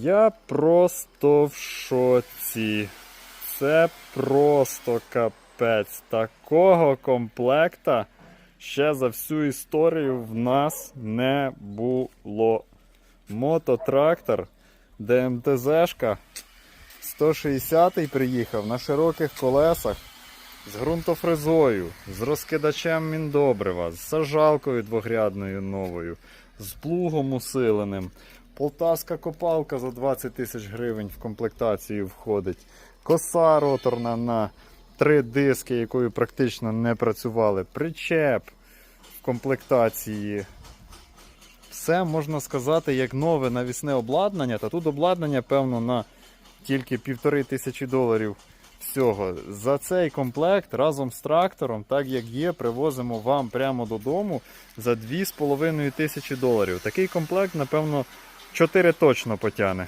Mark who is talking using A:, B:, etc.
A: Я просто в шоці. Це просто капець. Такого комплекта ще за всю історію в нас не було. Мототрактор ДМТЗшка 160 приїхав на широких колесах з ґрунтофрезою, з розкидачем міндобрива, з сажалкою двогрядною новою, з плугом усиленим. Полтавська копалка за 20 тисяч гривень в комплектацію входить. Коса роторна на три диски, якою практично не працювали. Причеп в комплектації. Все можна сказати, як нове навісне обладнання. Та тут обладнання, певно, на тільки півтори тисячі доларів всього. За цей комплект разом з трактором, так як є, привозимо вам прямо додому за 2,5 тисячі доларів. Такий комплект, напевно, 4 точно потягне.